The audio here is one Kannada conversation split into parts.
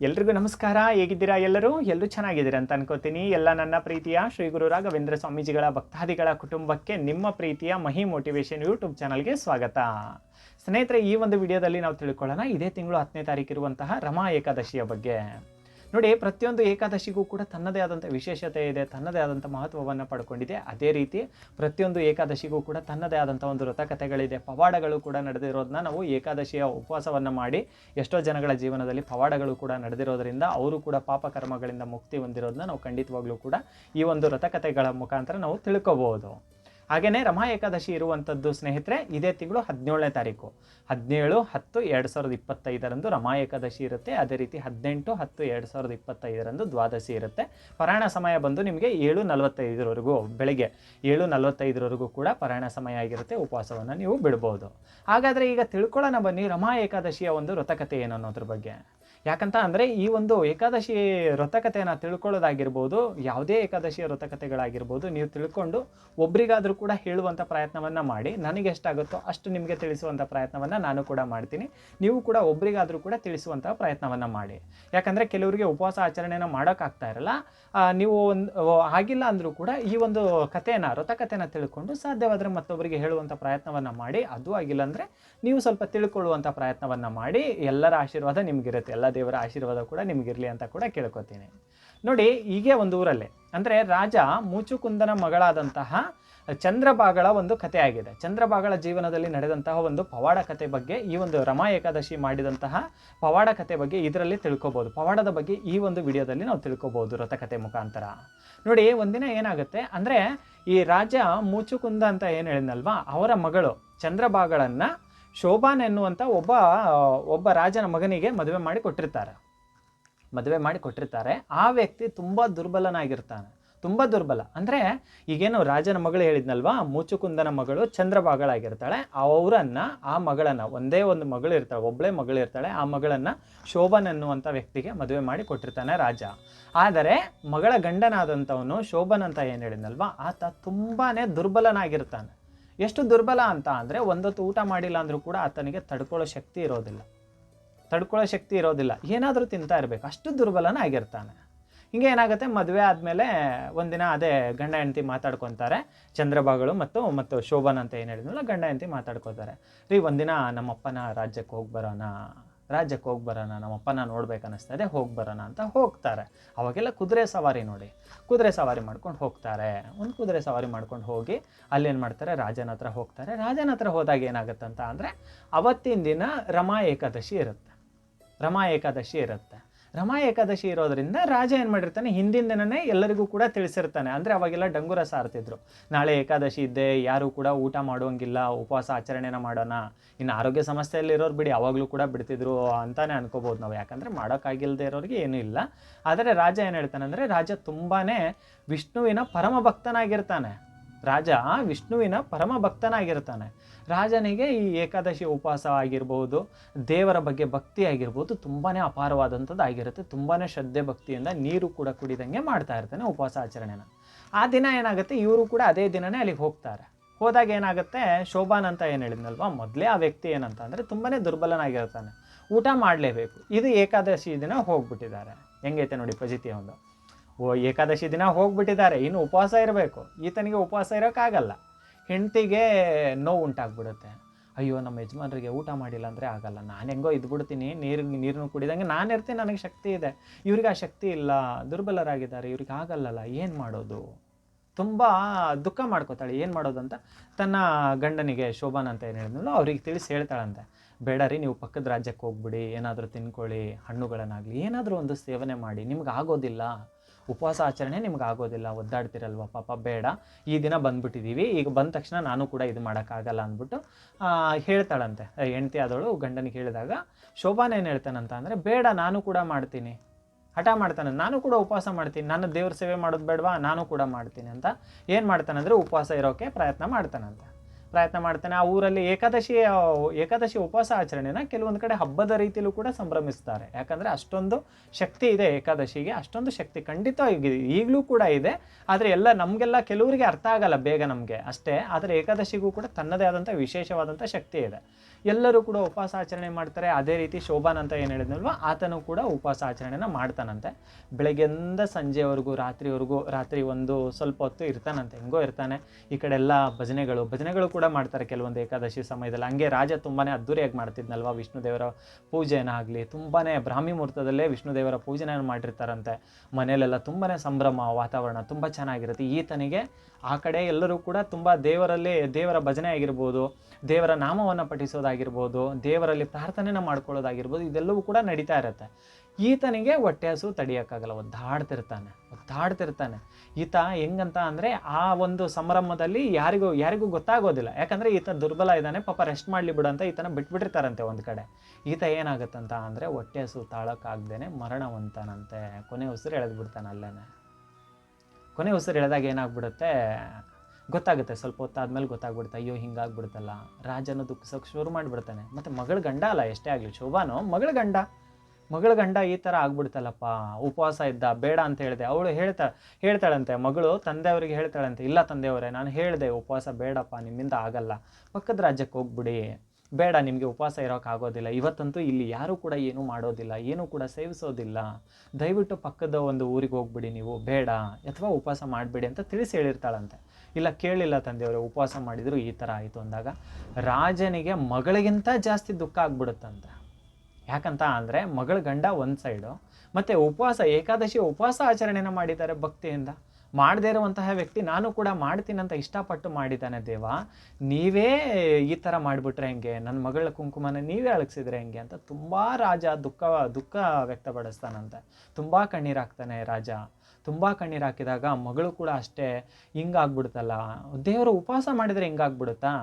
ಎಲ್ರಿಗೂ ನಮಸ್ಕಾರ, ಹೇಗಿದ್ದೀರಾ ಎಲ್ಲರೂ? ಎಲ್ಲರೂ ಚೆನ್ನಾಗಿದ್ದೀರಾ ಅಂತ ಅನ್ಕೋತೀನಿ. ಎಲ್ಲ ನನ್ನ ಪ್ರೀತಿಯ ಶ್ರೀ ಗುರು ರಾಘವೇಂದ್ರ ಸ್ವಾಮೀಜಿಗಳ ಭಕ್ತಾದಿಗಳ ಕುಟುಂಬಕ್ಕೆ ನಿಮ್ಮ ಪ್ರೀತಿಯ ಮಹಿ ಮೋಟಿವೇಶನ್ ಯೂಟ್ಯೂಬ್ ಚಾನಲ್ಗೆ ಸ್ವಾಗತ. ಸ್ನೇಹಿತರೆ, ಈ ಒಂದು ವಿಡಿಯೋದಲ್ಲಿ ನಾವು ತಿಳ್ಕೊಳ್ಳೋಣ, ಇದೇ ತಿಂಗಳು ಹತ್ತನೇ ತಾರೀಕು ಇರುವಂತಹ ರಮಾ ಏಕಾದಶಿಯ ಬಗ್ಗೆ. ನೋಡಿ, ಪ್ರತಿಯೊಂದು ಏಕಾದಶಿಗೂ ಕೂಡ ತನ್ನದೇ ಆದಂಥ ವಿಶೇಷತೆ ಇದೆ, ತನ್ನದೇ ಆದಂಥ ಮಹತ್ವವನ್ನು ಪಡ್ಕೊಂಡಿದೆ. ಅದೇ ರೀತಿ ಪ್ರತಿಯೊಂದು ಏಕಾದಶಿಗೂ ಕೂಡ ತನ್ನದೇ ಆದಂಥ ಒಂದು ವ್ರತಕಥೆಗಳಿದೆ ಪವಾಡಗಳು ಕೂಡ ನಡೆದಿರೋದನ್ನ ನಾವು ಏಕಾದಶಿಯ ಉಪವಾಸವನ್ನು ಮಾಡಿ ಎಷ್ಟೋ ಜನಗಳ ಜೀವನದಲ್ಲಿ ಪವಾಡಗಳು ಕೂಡ ನಡೆದಿರೋದ್ರಿಂದ ಅವರು ಕೂಡ ಪಾಪ ಕರ್ಮಗಳಿಂದ ಮುಕ್ತಿ ಹೊಂದಿರೋದನ್ನ ನಾವು ಖಂಡಿತವಾಗ್ಲೂ ಕೂಡ ಈ ಒಂದು ವ್ರತಕಥೆಗಳ ಮುಖಾಂತರ ನಾವು ತಿಳ್ಕೊಬಹುದು ಹಾಗೆಯೇ ರಮಾ ಏಕಾದಶಿ ಇರುವಂಥದ್ದು ಸ್ನೇಹಿತರೆ, ಇದೇ ತಿಂಗಳು ಹದಿನೇಳನೇ ತಾರೀಕು. ಹದಿನೇಳು, ಹತ್ತು, ಎರಡು ಸಾವಿರದ ಇಪ್ಪತ್ತೈದರಂದು ರಮಾ ಏಕಾದಶಿ ಇರುತ್ತೆ. ಅದೇ ರೀತಿ ಹದಿನೆಂಟು, ಹತ್ತು, ಎರಡು ಸಾವಿರದ ಇಪ್ಪತ್ತೈದರಂದು ದ್ವಾದಶಿ ಇರುತ್ತೆ. ಪರಾಯಣ ಸಮಯ ಬಂದು ನಿಮಗೆ ಏಳು ನಲವತ್ತೈದರವರೆಗೂ, ಬೆಳಿಗ್ಗೆ ಏಳು ನಲವತ್ತೈದರವರೆಗೂ ಕೂಡ ಪರಾಯಣ ಸಮಯ ಆಗಿರುತ್ತೆ, ಉಪವಾಸವನ್ನು ನೀವು ಬಿಡ್ಬೋದು. ಹಾಗಾದರೆ ಈಗ ತಿಳ್ಕೊಳ್ಳೋಣ ಬನ್ನಿ, ರಮಾ ಏಕಾದಶಿಯ ಒಂದು ವ್ರತಕತೆ ಏನು ಅನ್ನೋದ್ರ ಬಗ್ಗೆ. ಯಾಕಂತ ಅಂದರೆ ಈ ಒಂದು ಏಕಾದಶಿ ವ್ರತಕಥೆಯನ್ನು ತಿಳ್ಕೊಳ್ಳೋದಾಗಿರ್ಬೋದು, ಯಾವುದೇ ಏಕಾದಶಿ ವ್ರತಕಥೆಗಳಾಗಿರ್ಬೋದು ನೀವು ತಿಳ್ಕೊಂಡು ಒಬ್ರಿಗಾದರೂ ಕೂಡ ಹೇಳುವಂಥ ಪ್ರಯತ್ನವನ್ನು ಮಾಡಿ, ನನಗೆ ಎಷ್ಟಾಗುತ್ತೋ ಅಷ್ಟು ನಿಮಗೆ ತಿಳಿಸುವಂಥ ಪ್ರಯತ್ನವನ್ನು ನಾನು ಕೂಡ ಮಾಡ್ತೀನಿ. ನೀವು ಕೂಡ ಒಬ್ರಿಗಾದರೂ ಕೂಡ ತಿಳಿಸುವಂಥ ಪ್ರಯತ್ನವನ್ನು ಮಾಡಿ. ಯಾಕಂದರೆ ಕೆಲವರಿಗೆ ಉಪವಾಸ ಆಚರಣೆನ ಮಾಡೋಕ್ಕಾಗ್ತಾ ಇರಲ್ಲ. ನೀವು ಒಂದು ಆಗಿಲ್ಲ ಅಂದರೂ ಕೂಡ ಈ ಒಂದು ಕಥೆನ ವ್ರತಕಥೆನ ತಿಳ್ಕೊಂಡು ಸಾಧ್ಯವಾದರೆ ಮತ್ತೊಬ್ಬರಿಗೆ ಹೇಳುವಂಥ ಪ್ರಯತ್ನವನ್ನು ಮಾಡಿ, ಅದು ಆಗಿಲ್ಲ ಅಂದರೆ ನೀವು ಸ್ವಲ್ಪ ತಿಳ್ಕೊಳ್ಳುವಂಥ ಪ್ರಯತ್ನವನ್ನು ಮಾಡಿ, ಎಲ್ಲರ ಆಶೀರ್ವಾದ ನಿಮಗಿರುತ್ತೆ. ಎಲ್ಲ ದೇವರ ಆಶೀರ್ವಾದ ಕೂಡ ನಿಮಗಿರಲಿ ಅಂತ ಕೂಡ ಕೇಳ್ಕೊತೀನಿ. ನೋಡಿ, ಹೀಗೆ ಒಂದು ಊರಲ್ಲೇ. ಅಂದರೆ ರಾಜ ಮೂಚುಕುಂದನ ಮಗಳಾದಂತಹ ಚಂದ್ರಭಾಗಳ ಒಂದು ಕಥೆ ಆಗಿದೆ ಚಂದ್ರಭಾಗಳ ಜೀವನದಲ್ಲಿ ನಡೆದಂತಹ ಒಂದು ಪವಾಡ ಕಥೆ ಬಗ್ಗೆ, ಈ ಒಂದು ರಮಾ ಏಕಾದಶಿ ಮಾಡಿದಂತಹ ಪವಾಡ ಕಥೆ ಬಗ್ಗೆ ಇದರಲ್ಲಿ ತಿಳ್ಕೊಬೋದು. ಪವಾಡದ ಬಗ್ಗೆ ಈ ಒಂದು ವಿಡಿಯೋದಲ್ಲಿ ನಾವು ತಿಳ್ಕೊಬೋದು ರಥಕಥೆ ಮುಖಾಂತರ. ನೋಡಿ, ಒಂದಿನ ಏನಾಗುತ್ತೆ ಅಂದರೆ ಈ ರಾಜ ಮೂಚುಕುಂದ ಅಂತ ಏನು ಹೇಳಿದ್ನಲ್ವಾ? ಅವರ ಮಗಳು ಚಂದ್ರಭಾಗಳನ್ನ ಶೋಭಾನ್ ಎನ್ನುವಂಥ ಒಬ್ಬ ಒಬ್ಬ ರಾಜನ ಮಗನಿಗೆ ಮದುವೆ ಮಾಡಿ ಕೊಟ್ಟಿರ್ತಾರೆ. ಮದುವೆ ಮಾಡಿ ಕೊಟ್ಟಿರ್ತಾರೆ. ಆ ವ್ಯಕ್ತಿ ತುಂಬ ದುರ್ಬಲನಾಗಿರ್ತಾನೆ. ತುಂಬ ದುರ್ಬಲ. ಅಂದರೆ ಈಗೇನು ರಾಜನ ಮಗಳು ಹೇಳಿದ್ನಲ್ವಾ? ಮೂಚುಕುಂದನ ಮಗಳು ಚಂದ್ರಭಾಗಳಾಗಿರ್ತಾಳೆ. ಅವರನ್ನು, ಆ ಮಗಳನ್ನು, ಒಂದೇ ಒಂದು ಮಗಳು ಇರ್ತಾಳೆ ಒಬ್ಬಳೇ ಮಗಳು ಇರ್ತಾಳೆ, ಆ ಮಗಳನ್ನು ಶೋಭನ್ ಅನ್ನುವಂಥ ವ್ಯಕ್ತಿಗೆ ಮದುವೆ ಮಾಡಿ ಕೊಟ್ಟಿರ್ತಾನೆ ರಾಜ. ಆದರೆ ಮಗಳ ಗಂಡನಾದಂಥವನು ಶೋಭನ್ ಅಂತ ಏನು ಹೇಳಿದ್ನಲ್ವಾ? ಆತ ತುಂಬಾ ದುರ್ಬಲನಾಗಿರ್ತಾನೆ. ಎಷ್ಟು ದುರ್ಬಲ ಅಂತ ಅಂದರೆ ಒಂದೊತ್ತು ಊಟ ಮಾಡಿಲ್ಲ ಅಂದರೂ ಕೂಡ ಆತನಿಗೆ ತಡ್ಕೊಳ್ಳೋ ಶಕ್ತಿ ಇರೋದಿಲ್ಲ. ತಡ್ಕೊಳ್ಳೋ ಶಕ್ತಿ ಇರೋದಿಲ್ಲ. ಏನಾದರೂ ತಿಂತಾ ಇರಬೇಕು. ಅಷ್ಟು ದುರ್ಬಲನ ಆಗಿರ್ತಾನೆ. ಹಿಂಗೆ ಏನಾಗುತ್ತೆ? ಮದುವೆ ಆದಮೇಲೆ ಒಂದಿನ ಅದೇ ಗಂಡ ಹೆಂಡತಿ ಮಾತಾಡ್ಕೊತಾರೆ. ಚಂದ್ರಭಾಗಳು ಮತ್ತು ಮತ್ತು ಶೋಭನ್ ಅಂತ ಏನು ಹೇಳಿದ್ನಲ್ಲ, ಗಂಡ ಹೆಂಡತಿ ಮಾತಾಡ್ಕೋತಾರೆ ರೀ, ಒಂದಿನ ನಮ್ಮಪ್ಪನ ರಾಜ್ಯಕ್ಕೆ ಹೋಗಿ ಬರೋಣ. ರಾಜ್ಯಕ್ಕೆ ಹೋಗಿ ಬರೋಣ, ನಮ್ಮಪ್ಪನ ನೋಡ್ಬೇಕು ಅನ್ನಿಸ್ತಾ ಇದೆ, ಹೋಗಿ ಬರೋಣ ಅಂತ ಹೋಗ್ತಾರೆ. ಅವಾಗೆಲ್ಲ ಕುದುರೆ ಸವಾರಿ ನೋಡಿ, ಕುದುರೆ ಸವಾರಿ ಮಾಡ್ಕೊಂಡು ಹೋಗ್ತಾರೆ. ಒಂದು ಕುದುರೆ ಸವಾರಿ ಮಾಡ್ಕೊಂಡು ಹೋಗಿ ಅಲ್ಲೇನು ಮಾಡ್ತಾರೆ, ರಾಜನ ಹತ್ರ ಹೋಗ್ತಾರೆ. ರಾಜನ ಹತ್ರ ಹೋದಾಗ ಏನಾಗುತ್ತಂತ ಅಂದರೆ, ಅವತ್ತಿನ ದಿನ ರಮಾ ಏಕಾದಶಿ ಇರುತ್ತೆ. ರಮಾ ಏಕಾದಶಿ ಇರುತ್ತೆ. ರಮಾ ಏಕಾದಶಿ ಇರೋದ್ರಿಂದ ರಾಜ ಏನು ಮಾಡಿರ್ತಾನೆ, ಹಿಂದಿನ ದಿನನೇ ಎಲ್ಲರಿಗೂ ಕೂಡ ತಿಳಿಸಿರ್ತಾನೆ. ಅಂದರೆ ಅವಾಗೆಲ್ಲ ಡಂಗುರ ಸಾರ್ತಿದ್ರು. ನಾಳೆ ಏಕಾದಶಿ ಇದ್ದೆ ಯಾರು ಕೂಡ ಊಟ ಮಾಡುವಂಗಿಲ್ಲ, ಉಪವಾಸ ಆಚರಣೆನ ಮಾಡೋಣ, ಇನ್ನು ಆರೋಗ್ಯ ಸಮಸ್ಯೆಯಲ್ಲಿರೋರು ಬಿಡಿ, ಅವಾಗಲೂ ಕೂಡ ಬಿಡ್ತಿದ್ರು ಅಂತಾನೆ ಅನ್ಕೋಬೋದು ನಾವು. ಯಾಕಂದರೆ ಮಾಡೋಕ್ಕಾಗಿಲ್ಲದೆ ಇರೋರಿಗೆ ಏನೂ ಇಲ್ಲ. ಆದರೆ ರಾಜ ಏನು ಹೇಳ್ತಾನೆ ಅಂದರೆ, ರಾಜ ತುಂಬಾ ವಿಷ್ಣುವಿನ ಪರಮ ಭಕ್ತನಾಗಿರ್ತಾನೆ ರಾಜ ವಿಷ್ಣುವಿನ ಪರಮ ಭಕ್ತನಾಗಿರ್ತಾನೆ. ರಾಜನಿಗೆ ಈ ಏಕಾದಶಿ ಉಪವಾಸ ಆಗಿರ್ಬೋದು, ದೇವರ ಬಗ್ಗೆ ಭಕ್ತಿ ಆಗಿರ್ಬೋದು ತುಂಬಾ ಅಪಾರವಾದಂಥದ್ದು ಆಗಿರುತ್ತೆ ತುಂಬಾ ಶ್ರದ್ಧೆ ಭಕ್ತಿಯಿಂದ ನೀರು ಕೂಡ ಕುಡಿದಂಗೆ ಮಾಡ್ತಾ ಇರ್ತಾನೆ ಉಪವಾಸ ಆಚರಣೆನ. ಆ ದಿನ ಏನಾಗುತ್ತೆ? ಇವರು ಕೂಡ ಅದೇ ದಿನನೇ ಅಲ್ಲಿಗೆ ಹೋಗ್ತಾರೆ. ಹೋದಾಗ ಏನಾಗುತ್ತೆ? ಶೋಭಾನ್ ಅಂತ ಏನು ಹೇಳಿದ್ನಲ್ವಾ? ಮೊದಲೇ ಆ ವ್ಯಕ್ತಿ ಏನಂತ ಅಂದರೆ ತುಂಬಾ ದುರ್ಬಲನಾಗಿರ್ತಾನೆ. ಊಟ ಮಾಡಲೇಬೇಕು. ಇದು ಏಕಾದಶಿ ದಿನ ಹೋಗ್ಬಿಟ್ಟಿದ್ದಾರೆ. ಹೆಂಗೈತೆ ನೋಡಿ ಪ್ರಜಿತಿಯವನು ಒಂದು. ಏಕಾದಶಿ ದಿನ ಹೋಗ್ಬಿಟ್ಟಿದ್ದಾರೆ. ಇನ್ನು ಉಪವಾಸ ಇರಬೇಕು. ಈತನಿಗೆ ಉಪವಾಸ ಇರೋಕ್ಕಾಗಲ್ಲ. ಹೆಂಡತಿಗೆ ನೋವು ಉಂಟಾಗ್ಬಿಡುತ್ತೆ. ಅಯ್ಯೋ, ನಮ್ಮ ಯಜಮಾನರಿಗೆ ಊಟ ಮಾಡಿಲ್ಲ ಅಂದರೆ ಆಗಲ್ಲ. ನಾನು ಹೆಂಗೋ ಇದ್ಬಿಡ್ತೀನಿ. ನೀರು ನೀರನ್ನು ಕುಡಿದಂಗೆ ನಾನು ಇರ್ತೀನಿ. ನನಗೆ ಶಕ್ತಿ ಇದೆ. ಇವ್ರಿಗೆ ಆ ಶಕ್ತಿ ಇಲ್ಲ. ದುರ್ಬಲರಾಗಿದ್ದಾರೆ. ಇವ್ರಿಗೆ ಆಗಲ್ಲಲ್ಲ. ಏನು ಮಾಡೋದು? ತುಂಬ ದುಃಖ ಮಾಡ್ಕೋತಾಳೆ. ಏನು ಮಾಡೋದು ಅಂತ ತನ್ನ ಗಂಡನಿಗೆ ಶೋಭಾನ್ ಅಂತ ಏನು ಹೇಳಿದ್ನಲ್ಲ, ಅವ್ರಿಗೆ ತಿಳಿಸಿ ಹೇಳ್ತಾಳಂತೆ. ಬೇಡ ರೀ ನೀವು ಪಕ್ಕದ ರಾಜ್ಯಕ್ಕೆ ಹೋಗ್ಬಿಡಿ. ಏನಾದರೂ ತಿನ್ಕೊಳ್ಳಿ. ಹಣ್ಣುಗಳನ್ನಾಗಲಿ ಏನಾದರೂ ಒಂದು ಸೇವನೆ ಮಾಡಿ. ನಿಮ್ಗೆ ಆಗೋದಿಲ್ಲ. ಉಪವಾಸ ಆಚರಣೆ ನಿಮ್ಗೆ ಆಗೋದಿಲ್ಲ, ಒದ್ದಾಡ್ತಿರಲ್ವ? ಪಾಪ ಬೇಡ. ಈ ದಿನ ಬಂದ್ಬಿಟ್ಟಿದ್ದೀವಿ ಈಗ ಬಂದ ತಕ್ಷಣ ನಾನು ಕೂಡ ಇದು ಮಾಡೋಕ್ಕಾಗಲ್ಲ ಅಂದ್ಬಿಟ್ಟು ಹೇಳ್ತಾಳಂತೆ. ಹೆಂಡತಿ ಆದವಳು ಗಂಡನಿಗೆ ಹೇಳಿದಾಗ, ಶೋಭಾನ ಏನು ಹೇಳ್ತಾನಂತ ಅಂದರೆ, ಬೇಡ, ನಾನು ಕೂಡ ಮಾಡ್ತೀನಿ. ಹಠ ಮಾಡ್ತಾನೆ, ನಾನು ಕೂಡ ಉಪವಾಸ ಮಾಡ್ತೀನಿ. ನನ್ನ ದೇವ್ರ ಸೇವೆ ಮಾಡೋದು ಬೇಡವಾ? ನಾನು ಕೂಡ ಮಾಡ್ತೀನಿ ಅಂತ. ಏನು ಮಾಡ್ತಾನಂದರೆ ಉಪವಾಸ ಇರೋಕ್ಕೆ ಪ್ರಯತ್ನ ಮಾಡ್ತಾನಂತೆ. ಪ್ರಯತ್ನ ಮಾಡ್ತಾನೆ. ಆ ಊರಲ್ಲಿ ಏಕಾದಶಿ ಏಕಾದಶಿ ಉಪವಾಸ ಆಚರಣೆನ ಕೆಲವೊಂದು ಕಡೆ ಹಬ್ಬದ ರೀತಿಯಲ್ಲೂ ಕೂಡ ಸಂಭ್ರಮಿಸ್ತಾರೆ. ಯಾಕಂದರೆ ಅಷ್ಟೊಂದು ಶಕ್ತಿ ಇದೆ ಏಕಾದಶಿಗೆ, ಅಷ್ಟೊಂದು ಶಕ್ತಿ ಖಂಡಿತವಾಗಿ ಈಗಲೂ ಕೂಡ ಇದೆ. ಆದರೆ ಎಲ್ಲ ನಮಗೆಲ್ಲ ಕೆಲವರಿಗೆ ಅರ್ಥ ಆಗಲ್ಲ ಬೇಗ ನಮಗೆ ಅಷ್ಟೇ. ಆದರೆ ಏಕಾದಶಿಗೂ ಕೂಡ ತನ್ನದೇ ಆದಂಥ ವಿಶೇಷವಾದಂಥ ಶಕ್ತಿ ಇದೆ. ಎಲ್ಲರೂ ಕೂಡ ಉಪವಾಸ ಆಚರಣೆ ಮಾಡ್ತಾರೆ. ಅದೇ ರೀತಿ ಶೋಭಾನ್ ಅಂತ ಏನು ಹೇಳಿದ್ನಲ್ವ? ಆತನು ಕೂಡ ಉಪವಾಸ ಆಚರಣೆನ ಮಾಡ್ತಾನಂತೆ. ಬೆಳಗ್ಗೆಯಿಂದ ಸಂಜೆವರೆಗೂ, ರಾತ್ರಿವರೆಗೂ, ರಾತ್ರಿ ಒಂದು ಸ್ವಲ್ಪ ಹೊತ್ತು ಇರ್ತಾನಂತೆ. ಹೆಂಗೋ ಇರ್ತಾನೆ. ಈ ಕಡೆ ಎಲ್ಲ ಭಜನೆಗಳು ಭಜನೆಗಳು ಕೂಡ ಮಾಡ್ತಾರೆ ಕೆಲವೊಂದು ಏಕಾದಶಿ ಸಮಯದಲ್ಲಿ. ಹಂಗೆ ರಾಜ ತುಂಬಾ ಅದ್ದೂರಿಯಾಗಿ ಮಾಡ್ತಿದ್ನಲ್ವ ವಿಷ್ಣು ದೇವರ ಪೂಜೆನ ಆಗಲಿ ತುಂಬಾ ಬ್ರಾಹ್ಮಿ ಮುಹೂರ್ತದಲ್ಲೇ ವಿಷ್ಣು ದೇವರ ಪೂಜೆನ ಮಾಡಿರ್ತಾರಂತೆ. ಮನೆಯಲ್ಲೆಲ್ಲ ತುಂಬಾ ಸಂಭ್ರಮ, ವಾತಾವರಣ ತುಂಬ ಚೆನ್ನಾಗಿರುತ್ತೆ. ಈತನಿಗೆ ಆ ಕಡೆ ಎಲ್ಲರೂ ಕೂಡ ತುಂಬ ದೇವರಲ್ಲಿ, ದೇವರ ಭಜನೆ ಆಗಿರ್ಬೋದು, ದೇವರ ನಾಮವನ್ನು ಪಠಿಸೋದಾಗಿರ್ಬೋದು, ದೇವರಲ್ಲಿ ಪ್ರಾರ್ಥನೆನ ಮಾಡ್ಕೊಳ್ಳೋದಾಗಿರ್ಬೋದು, ಇದೆಲ್ಲವೂ ಕೂಡ ನಡೀತಾ ಇರುತ್ತೆ. ಈತನಿಗೆ ಹೊಟ್ಟೆ ಹಸು ತಡಿಯೋಕ್ಕಾಗಲ್ಲ, ಒದ್ದಾಡ್ತಿರ್ತಾನೆ ಒದ್ದಾಡ್ತಿರ್ತಾನೆ. ಈತ ಹೆಂಗಂತ ಅಂದರೆ ಆ ಒಂದು ಸಂಭ್ರಮದಲ್ಲಿ ಯಾರಿಗೂ ಯಾರಿಗೂ ಗೊತ್ತಾಗೋದಿಲ್ಲ. ಯಾಕಂದರೆ ಈತ ದುರ್ಬಲ ಇದ್ದಾನೆ, ಪಾಪ ರೆಸ್ಟ್ ಮಾಡಲಿ ಬಿಡು ಅಂತ ಈತನ ಬಿಟ್ಬಿಟ್ಟಿರ್ತಾರಂತೆ ಒಂದು ಕಡೆ. ಈತ ಏನಾಗುತ್ತಂತ ಅಂದರೆ ಹೊಟ್ಟೆ ಹಸು ತಾಳೋಕ್ಕಾಗ್ದೇನೆ ಮರಣವಂತನಂತೆ. ಕೊನೆ ಉಸಿರು ಎಳೆದು ಬಿಡ್ತಾನೆ ಕೊನೆ ಉಸಿರು ಎಳೆದಾಗ ಏನಾಗ್ಬಿಡುತ್ತೆ? ಗೊತ್ತಾಗುತ್ತೆ, ಸ್ವಲ್ಪ ಹೊತ್ತಾದ್ಮೇಲೆ ಗೊತ್ತಾಗ್ಬಿಡುತ್ತೆ, ಅಯ್ಯೋ ಹಿಂಗಾಗ್ಬಿಡುತ್ತಲ್ಲ ರಾಜನ ದುಃಖಿಸೋಕೆ ಶುರು ಮಾಡಿಬಿಡ್ತಾನೆ. ಮತ್ತು ಮಗಳ ಗಂಡ ಅಲ್ಲ, ಎಷ್ಟೇ ಆಗಲಿ, ಶೋಭಾನೋ ಮಗಳ ಗಂಡ. ಮಗಳ ಗಂಡ ಈ ಥರ ಆಗ್ಬಿಡ್ತಲ್ಲಪ್ಪ, ಉಪವಾಸ ಇದ್ದ, ಬೇಡ ಅಂತ ಹೇಳಿದೆ. ಅವಳು ಹೇಳ್ತಾ, ಹೇಳ್ತಾಳಂತೆ, ಮಗಳು ತಂದೆಯವರಿಗೆ ಹೇಳ್ತಾಳಂತೆ, ಇಲ್ಲ ತಂದೆಯವರೇ, ನಾನು ಹೇಳಿದೆ, ಉಪವಾಸ ಬೇಡಪ್ಪ, ನಿಮ್ಮಿಂದ ಆಗಲ್ಲ. ಪಕ್ಕದ ರಾಜ್ಯಕ್ಕೆ ಹೋಗ್ಬಿಡಿ. ಬೇಡ, ನಿಮಗೆ ಉಪವಾಸ ಇರೋಕ್ಕಾಗೋದಿಲ್ಲ ಇವತ್ತಂತೂ ಇಲ್ಲಿ ಯಾರೂ ಕೂಡ ಏನೂ ಮಾಡೋದಿಲ್ಲ, ಏನೂ ಕೂಡ ಸೇವಿಸೋದಿಲ್ಲ. ದಯವಿಟ್ಟು ಪಕ್ಕದ ಒಂದು ಊರಿಗೆ ಹೋಗ್ಬಿಡಿ ನೀವು, ಬೇಡ, ಅಥವಾ ಉಪವಾಸ ಮಾಡಬೇಡಿ ಅಂತ ತಿಳಿಸಿ ಹೇಳಿರ್ತಾಳಂತೆ. ಇಲ್ಲ, ಕೇಳಿಲ್ಲ ತಂದೆಯವರು, ಉಪವಾಸ ಮಾಡಿದ್ರು ಈ ಥರ ಆಯಿತು ಅಂದಾಗ, ರಾಜನಿಗೆ ಮಗಳಿಗಿಂತ ಜಾಸ್ತಿ ದುಃಖ ಆಗ್ಬಿಡುತ್ತಂತೆ. ಯಾಕಂತ ಅಂದರೆ ಮಗಳ ಗಂಡ ಒಂದು ಸೈಡು ಮತ್ತು ಉಪವಾಸ, ಏಕಾದಶಿ ಉಪವಾಸ ಆಚರಣೆನ ಮಾಡಿದ್ದಾರೆ ಭಕ್ತಿಯಿಂದ. ಮಾಡದೇ ಇರುವಂತಹ ವ್ಯಕ್ತಿ ನಾನು ಕೂಡ ಮಾಡ್ತೀನಂತ ಇಷ್ಟಪಟ್ಟು ಮಾಡಿದ್ದಾನೆ ದೇವ. ನೀವೇ ಈ ಥರ ಮಾಡಿಬಿಟ್ರೆ ಹೆಂಗೆ? ನನ್ನ ಮಗಳ ಕುಂಕುಮನ ನೀವೇ ಅಳಗಿಸಿದ್ರೆ ಹೆಂಗೆ ಅಂತ ತುಂಬ ರಾಜ ದುಃಖ ದುಃಖ ವ್ಯಕ್ತಪಡಿಸ್ತಾನಂತೆ. ತುಂಬ ಕಣ್ಣೀರಾಗ್ತಾನೆ ರಾಜ. ತುಂಬ ಕಣ್ಣೀರು ಹಾಕಿದಾಗ ಮಗಳು ಕೂಡ ಅಷ್ಟೇ ಹಿಂಗಾಗ್ಬಿಡುತ್ತಲ್ಲ. ದೇವರು ಉಪವಾಸ ಮಾಡಿದರೆ ಹಿಂಗಾಗ್ಬಿಡುತ್ತಾ?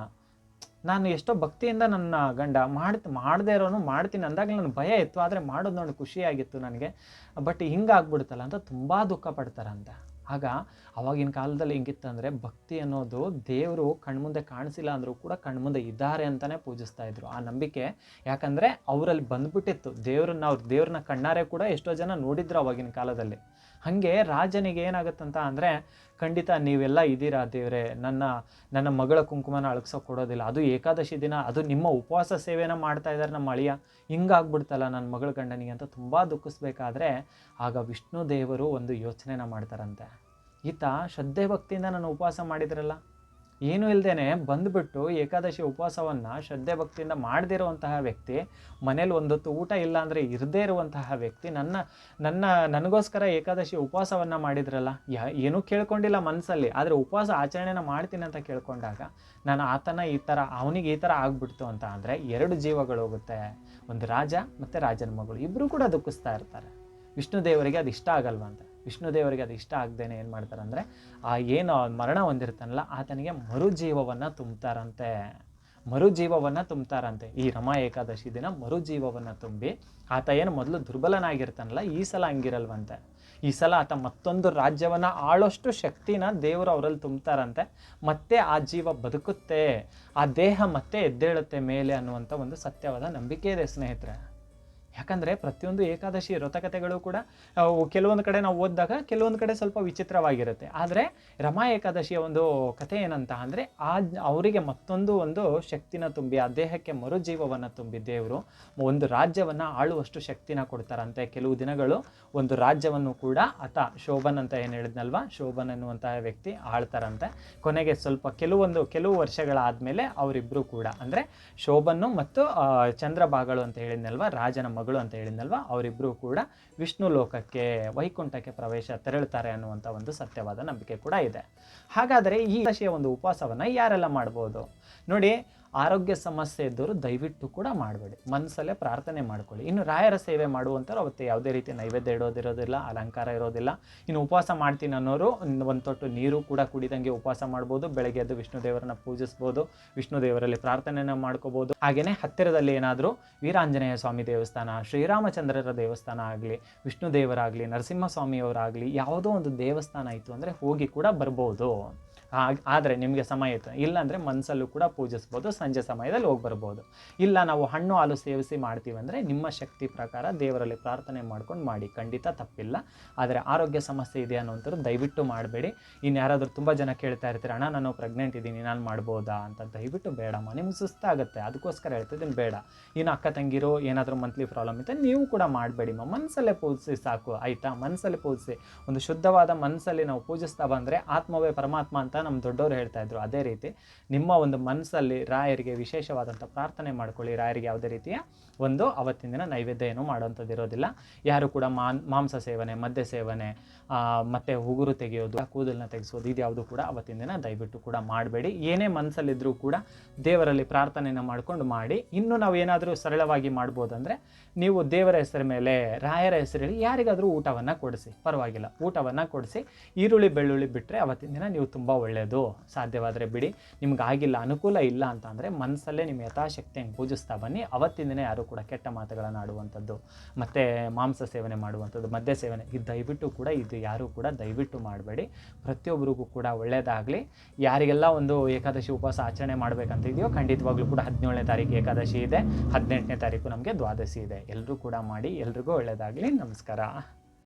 ನಾನು ಎಷ್ಟೋ ಭಕ್ತಿಯಿಂದ ನನ್ನ ಗಂಡ ಮಾಡ್ತ, ಮಾಡದೇ ಇರೋನು ಮಾಡ್ತೀನಿ ಅಂದಾಗ ನನ್ನ ಭಯ ಇತ್ತು, ಆದರೆ ಮಾಡೋದು ನೋಡಿ ಖುಷಿಯಾಗಿತ್ತು ನನಗೆ. ಬಟ್ ಹಿಂಗಾಗ್ಬಿಡುತ್ತಲ್ಲ ಅಂತ ತುಂಬ ದುಃಖ ಪಡ್ತಾರಂತೆ. ಆಗ ಅವಾಗಿನ ಕಾಲದಲ್ಲಿ ಹೆಂಗಿತ್ತಂದರೆ ಭಕ್ತಿ ಅನ್ನೋದು ದೇವರು ಕಣ್ಮುಂದೆ ಕಾಣಿಸಿಲ್ಲ ಅಂದರೂ ಕೂಡ ಕಣ್ಮುಂದೆ ಇದ್ದಾರೆ ಅಂತಲೇ ಪೂಜಿಸ್ತಾ ಇದ್ರು. ಆ ನಂಬಿಕೆ ಯಾಕಂದರೆ ಅವರಲ್ಲಿ ಬಂದ್ಬಿಟ್ಟಿತ್ತು. ದೇವ್ರನ್ನ ಅವ್ರ ದೇವ್ರನ್ನ ಕಣ್ಣಾರೆ ಕೂಡ ಎಷ್ಟೋ ಜನ ನೋಡಿದ್ರು ಅವಾಗಿನ ಕಾಲದಲ್ಲಿ. ಹಾಗೆ ರಾಜನಿಗೆ ಏನಾಗುತ್ತಂತ ಅಂದರೆ, ಖಂಡಿತ ನೀವೆಲ್ಲ ಇದ್ದೀರಾ ದೇವರೇ, ನನ್ನ ನನ್ನ ಮಗಳ ಕುಂಕುಮನ ಅಳಗ್ಸೋಕೆ ಕೊಡೋದಿಲ್ಲ. ಅದು ಏಕಾದಶಿ ದಿನ, ಅದು ನಿಮ್ಮ ಉಪವಾಸ ಸೇವೆನ ಮಾಡ್ತಾ ಇದ್ದಾರೆ ನಮ್ಮ ಅಳಿಯ. ಹಿಂಗಾಗ್ಬಿಡ್ತಲ್ಲ ನನ್ನ ಮಗಳ ಗಂಡನಿಗೆ ಅಂತ ತುಂಬ ದುಃಖಿಸ್ಬೇಕಾದ್ರೆ, ಆಗ ವಿಷ್ಣು ದೇವರು ಒಂದು ಯೋಚನೆನ ಮಾಡ್ತಾರಂತೆ. ಈತ ಶ್ರದ್ಧೆ ಭಕ್ತಿಯಿಂದ ನಾನು ಉಪವಾಸ ಮಾಡಿದ್ರಲ್ಲ. ಏನೂ ಇಲ್ಲದೇನೆ ಬಂದುಬಿಟ್ಟು ಏಕಾದಶಿ ಉಪವಾಸವನ್ನು ಶ್ರದ್ಧೆ ಭಕ್ತಿಯಿಂದ ಮಾಡದಿರುವಂತಹ ವ್ಯಕ್ತಿ, ಮನೇಲಿ ಒಂದೊತ್ತು ಊಟ ಇಲ್ಲ ಅಂದರೆ ಇರದೇ ಇರುವಂತಹ ವ್ಯಕ್ತಿ, ನನ್ನ ನನ್ನ, ನನಗೋಸ್ಕರ ಏಕಾದಶಿ ಉಪವಾಸವನ್ನು ಮಾಡಿದ್ರಲ್ಲ? ಯಾ, ಏನೂ ಕೇಳ್ಕೊಂಡಿಲ್ಲ ಮನಸ್ಸಲ್ಲಿ ಆದರೆ ಉಪವಾಸ ಆಚರಣೆನ ಮಾಡ್ತೀನಿ ಅಂತ ಕೇಳ್ಕೊಂಡಾಗ ನಾನು ಆತನ ಈ ಥರ ಅವನಿಗೆ ಈ ಥರ ಆಗ್ಬಿಡ್ತು ಅಂತ ಅಂದರೆ ಎರಡು ಜೀವಗಳು ಹೋಗುತ್ತೆ. ಒಂದು ರಾಜ ಮತ್ತು ರಾಜನ ಮಗಳು. ಇಬ್ಬರೂ ಕೂಡ ದುಃಖಿಸ್ತಾ ಇರ್ತಾರೆ. ವಿಷ್ಣು ದೇವರಿಗೆ ಅದು ಇಷ್ಟ ಆಗಲ್ವಂತೆ ವಿಷ್ಣು ದೇವರಿಗೆ ಅದು ಇಷ್ಟ ಆಗದೇನೆ ಏನು ಮಾಡ್ತಾರಂದರೆ ಆ ಏನು ಮರಣ ಹೊಂದಿರ್ತಾನಲ್ಲ, ಆತನಿಗೆ ಮರುಜೀವವನ್ನು ತುಂಬ್ತಾರಂತೆ. ಮರುಜೀವವನ್ನು ತುಂಬ್ತಾರಂತೆ. ಈ ರಮಾ ಏಕಾದಶಿ ದಿನ ಮರುಜೀವವನ್ನು ತುಂಬಿ ಆತ ಏನು ಮೊದಲು ದುರ್ಬಲನಾಗಿರ್ತಾನಲ್ಲ, ಈ ಸಲ ಹಂಗಿರಲ್ವಂತೆ. ಈ ಸಲ ಆತ ಮತ್ತೊಂದು ರಾಜ್ಯವನ್ನು ಆಳೋಷ್ಟು ಶಕ್ತಿನ ದೇವರು ಅವರಲ್ಲಿ ತುಂಬ್ತಾರಂತೆ. ಮತ್ತೆ ಆ ಜೀವ ಬದುಕುತ್ತೆ, ಆ ದೇಹ ಮತ್ತೆ ಎದ್ದೇಳುತ್ತೆ ಮೇಲೆ ಅನ್ನುವಂಥ ಒಂದು ಸತ್ಯವಾದ ನಂಬಿಕೆ ಇದೆ ಸ್ನೇಹಿತರೆ. ಯಾಕಂದರೆ ಪ್ರತಿಯೊಂದು ಏಕಾದಶಿ ವ್ರತಕಥೆಗಳು ಕೂಡ ಕೆಲವೊಂದು ಕಡೆ ನಾವು ಓದಿದಾಗ ಕೆಲವೊಂದು ಕಡೆ ಸ್ವಲ್ಪ ವಿಚಿತ್ರವಾಗಿರುತ್ತೆ. ಆದರೆ ರಮಾ ಏಕಾದಶಿಯ ಒಂದು ಕಥೆ ಏನಂತ ಅಂದರೆ, ಆ, ಅವರಿಗೆ ಮತ್ತೊಂದು ಒಂದು ಶಕ್ತಿನ ತುಂಬಿ, ಆ ದೇಹಕ್ಕೆ ಮರುಜೀವವನ್ನು ತುಂಬಿ ದೇವರು ಒಂದು ರಾಜ್ಯವನ್ನು ಆಳುವಷ್ಟು ಶಕ್ತಿನ ಕೊಡ್ತಾರಂತೆ. ಕೆಲವು ದಿನಗಳು ಒಂದು ರಾಜ್ಯವನ್ನು ಕೂಡ ಆತ ಶೋಭನ್ ಅಂತ ಏನು ಹೇಳಿದ್ನಲ್ವ? ಶೋಭನ್ ಅನ್ನುವಂತಹ ವ್ಯಕ್ತಿ ಆಳ್ತಾರಂತೆ. ಕೊನೆಗೆ ಸ್ವಲ್ಪ ಕೆಲವೊಂದು, ಕೆಲವು ವರ್ಷಗಳಾದಮೇಲೆ ಅವರಿಬ್ಬರು ಕೂಡ, ಅಂದರೆ ಶೋಭನ್ನು ಮತ್ತು ಚಂದ್ರಭಾಗಳು ಅಂತ ಹೇಳಿದ್ನಲ್ವ? ರಾಜನ ಮಗಳು ಅಂತ ಹೇಳಿದ್ನಲ್ವ? ಅವರಿಬ್ಬರು ಕೂಡ ವಿಷ್ಣು ಲೋಕಕ್ಕೆ, ವೈಕುಂಠಕ್ಕೆ ಪ್ರವೇಶ ತೆರಳುತ್ತಾರೆ ಅನ್ನುವಂಥ ಒಂದು ಸತ್ಯವಾದ ನಂಬಿಕೆ ಕೂಡ ಇದೆ. ಹಾಗಾದರೆ ಈ ರಾಶಿಯ ಒಂದು ಉಪವಾಸವನ್ನು ಯಾರೆಲ್ಲ ಮಾಡ್ಬೋದು? ನೋಡಿ ಆರೋಗ್ಯ ಸಮಸ್ಯೆ ಇದ್ದವರು ದಯವಿಟ್ಟು ಕೂಡ ಮಾಡಬೇಡಿ. ಮನಸ್ಸಲ್ಲೇ ಪ್ರಾರ್ಥನೆ ಮಾಡ್ಕೊಳ್ಳಿ. ಇನ್ನು ರಾಯರ ಸೇವೆ ಮಾಡುವಂಥವ್ರು ಅವತ್ತು ಯಾವುದೇ ರೀತಿ ನೈವೇದ್ಯ ಇಡೋದಿರೋದಿಲ್ಲ, ಅಲಂಕಾರ ಇರೋದಿಲ್ಲ. ಇನ್ನು ಉಪವಾಸ ಮಾಡ್ತೀನಿ ಅನ್ನೋರು ಒಂದು ತೊಟ್ಟು ನೀರು ಕೂಡ ಕುಡಿದಂಗೆ ಉಪವಾಸ ಮಾಡ್ಬೋದು. ಬೆಳಗ್ಗೆ ಎದ್ದು ವಿಷ್ಣು ದೇವರನ್ನ ಪೂಜಿಸ್ಬೋದು. ವಿಷ್ಣು ದೇವರಲ್ಲಿ ಪ್ರಾರ್ಥನೆಯನ್ನು ಮಾಡ್ಕೋಬೋದು. ಹಾಗೆಯೇ ಹತ್ತಿರದಲ್ಲಿ ಏನಾದರೂ ವೀರಾಂಜನೇಯ ಸ್ವಾಮಿ ದೇವಸ್ಥಾನ, ಶ್ರೀರಾಮಚಂದ್ರರ ದೇವಸ್ಥಾನ ಆಗಲಿ, ವಿಷ್ಣು ದೇವರಾಗಲಿ, ನರಸಿಂಹಸ್ವಾಮಿಯವರಾಗಲಿ ಯಾವುದೋ ಒಂದು ದೇವಸ್ಥಾನ ಇತ್ತು ಅಂದರೆ ಹೋಗಿ ಕೂಡ ಬರ್ಬೋದು. ಆದರೆ ನಿಮಗೆ ಸಮಯ ಇತ್ತು. ಇಲ್ಲಾಂದರೆ ಮನಸ್ಸಲ್ಲೂ ಕೂಡ ಪೂಜಿಸ್ಬೋದು, ಸಂಜೆ ಸಮಯದಲ್ಲಿ ಹೋಗಿ ಬರ್ಬೋದು. ಇಲ್ಲ ನಾವು ಹಣ್ಣು ಹಾಲು ಸೇವಿಸಿ ಮಾಡ್ತೀವಿ ಅಂದರೆ ನಿಮ್ಮ ಶಕ್ತಿ ಪ್ರಕಾರ ದೇವರಲ್ಲಿ ಪ್ರಾರ್ಥನೆ ಮಾಡ್ಕೊಂಡು ಮಾಡಿ. ಖಂಡಿತ ತಪ್ಪಿಲ್ಲ. ಆದರೆ ಆರೋಗ್ಯ ಸಮಸ್ಯೆ ಇದೆ ಅನ್ನೋಂಥದ್ದು ದಯವಿಟ್ಟು ಮಾಡಬೇಡಿ. ಇನ್ನು ಯಾರಾದರೂ ತುಂಬ ಜನ ಕೇಳ್ತಾ ಇರ್ತೀರ, ಅಣ್ಣ, ನಾನು ಪ್ರೆಗ್ನೆಂಟ್ ಇದ್ದೀನಿ, ನಾನು ಮಾಡ್ಬೋದಾ? ಅಂತ ದಯವಿಟ್ಟು ಬೇಡಮ್ಮ. ನಿಮ್ಗೆ ಸುಸ್ತಾಗುತ್ತೆ. ಅದಕ್ಕೋಸ್ಕರ ಹೇಳ್ತಿದ್ದೀನಿ, ಬೇಡ. ಇನ್ನು ಅಕ್ಕ, ತಂಗಿರು ಏನಾದರೂ ಮಂತ್ಲಿ ಪ್ರಾಬ್ಲಮ್ ಇದೆ ನೀವು ಕೂಡ ಮಾಡಬೇಡಿಮ್ಮ ಮನಸ್ಸಲ್ಲೇ ಪೂಜಿಸಿ ಸಾಕು. ಆಯಿತಾ? ಮನಸ್ಸಲ್ಲೇ ಪೂಜಿಸಿ. ಒಂದು ಶುದ್ಧವಾದ ಮನಸ್ಸಲ್ಲಿ ನಾವು ಪೂಜಿಸ್ತಾ ಬಂದರೆ ಆತ್ಮವೇ ಪರಮಾತ್ಮ ಅಂತ ನಮ್ಮ ದೊಡ್ಡವರು ಹೇಳ್ತಾ ಇದ್ರು, ಅದೇ ರೀತಿ ನಿಮ್ಮ ಒಂದು ಮನಸ್ಸಲ್ಲಿ ರಾಯರಿಗೆ ವಿಶೇಷವಾದಂಥ ಪ್ರಾರ್ಥನೆ ಮಾಡ್ಕೊಳ್ಳಿ. ರಾಯರಿಗೆ ಯಾವುದೇ ರೀತಿಯ ಒಂದು ಅವತ್ತಿನ ದಿನ ನೈವೇದ್ಯ ಏನೂ ಮಾಡೋಂಥದ್ದು ಇರೋದಿಲ್ಲ. ಯಾರು ಕೂಡ ಮಾನ್, ಮಾಂಸ ಸೇವನೆ, ಮದ್ಯ ಸೇವನೆ ಮತ್ತು ಉಗುರು ತೆಗೆಯೋದು ಕೂದಲನ್ನ ತೆಗೆಸೋದು, ಇದು ಯಾವುದು ಕೂಡ ಅವತ್ತಿನ ದಿನ ದಯವಿಟ್ಟು ಕೂಡ ಮಾಡಬೇಡಿ. ಏನೇ ಮನಸ್ಸಲ್ಲಿದ್ದರೂ ಕೂಡ ದೇವರಲ್ಲಿ ಪ್ರಾರ್ಥನೆನ ಮಾಡ್ಕೊಂಡು ಮಾಡಿ. ಇನ್ನು ನಾವು ಏನಾದರೂ ಸರಳವಾಗಿ ಮಾಡ್ಬೋದಂದರೆ ನೀವು ದೇವರ ಹೆಸರ ಮೇಲೆ, ರಾಯರ ಹೆಸರಲ್ಲಿ ಯಾರಿಗಾದರೂ ಊಟವನ್ನು ಕೊಡಿಸಿ. ಪರವಾಗಿಲ್ಲ, ಊಟವನ್ನು ಕೊಡಿಸಿ. ಈರುಳ್ಳಿ, ಬೆಳ್ಳುಳ್ಳಿ ಬಿಟ್ಟರೆ ಅವತ್ತಿನ ದಿನ ನೀವು ತುಂಬ ಒಳ್ಳೆಯದು ಸಾಧ್ಯವಾದರೆ ಬಿಡಿ. ನಿಮ್ಗೆ ಆಗಿಲ್ಲ ಅನುಕೂಲ ಇಲ್ಲ ಅಂತ ಅಂದರೆ ಮನಸ್ಸಲ್ಲೇ ನಿಮ್ಮ ಯಥಾಶಕ್ತಿಯನ್ನು ಪೂಜಿಸ್ತಾ ಬನ್ನಿ. ಅವತ್ತಿನ ದಿನ ಯಾರು ಕೂಡ ಕೆಟ್ಟ ಮಾತುಗಳನ್ನು ಆಡುವಂಥದ್ದು, ಮತ್ತು ಮಾಂಸ ಸೇವನೆ ಮಾಡುವಂಥದ್ದು, ಮದ್ಯ ಸೇವನೆ, ಇದು ದಯವಿಟ್ಟು ಕೂಡ ಇದು ಯಾರೂ ಕೂಡ ದಯವಿಟ್ಟು ಮಾಡಬೇಡಿ. ಪ್ರತಿಯೊಬ್ಬರಿಗೂ ಕೂಡ ಒಳ್ಳೆಯದಾಗಲಿ ಯಾರಿಗೆಲ್ಲ ಒಂದು ಏಕಾದಶಿ ಉಪವಾಸ ಆಚರಣೆ ಮಾಡಬೇಕಂತ ಇದೆಯೋ ಖಂಡಿತವಾಗ್ಲೂ ಕೂಡ ಹದಿನೇಳನೇ ತಾರೀಕು ಏಕಾದಶಿ ಇದೆ. ಹದಿನೆಂಟನೇ ತಾರೀಕು ನಮಗೆ ದ್ವಾದಶಿ ಇದೆ. ಎಲ್ಲರೂ ಕೂಡ ಮಾಡಿ, ಎಲ್ರಿಗೂ ಒಳ್ಳೆಯದಾಗಲಿ ನಮಸ್ಕಾರ.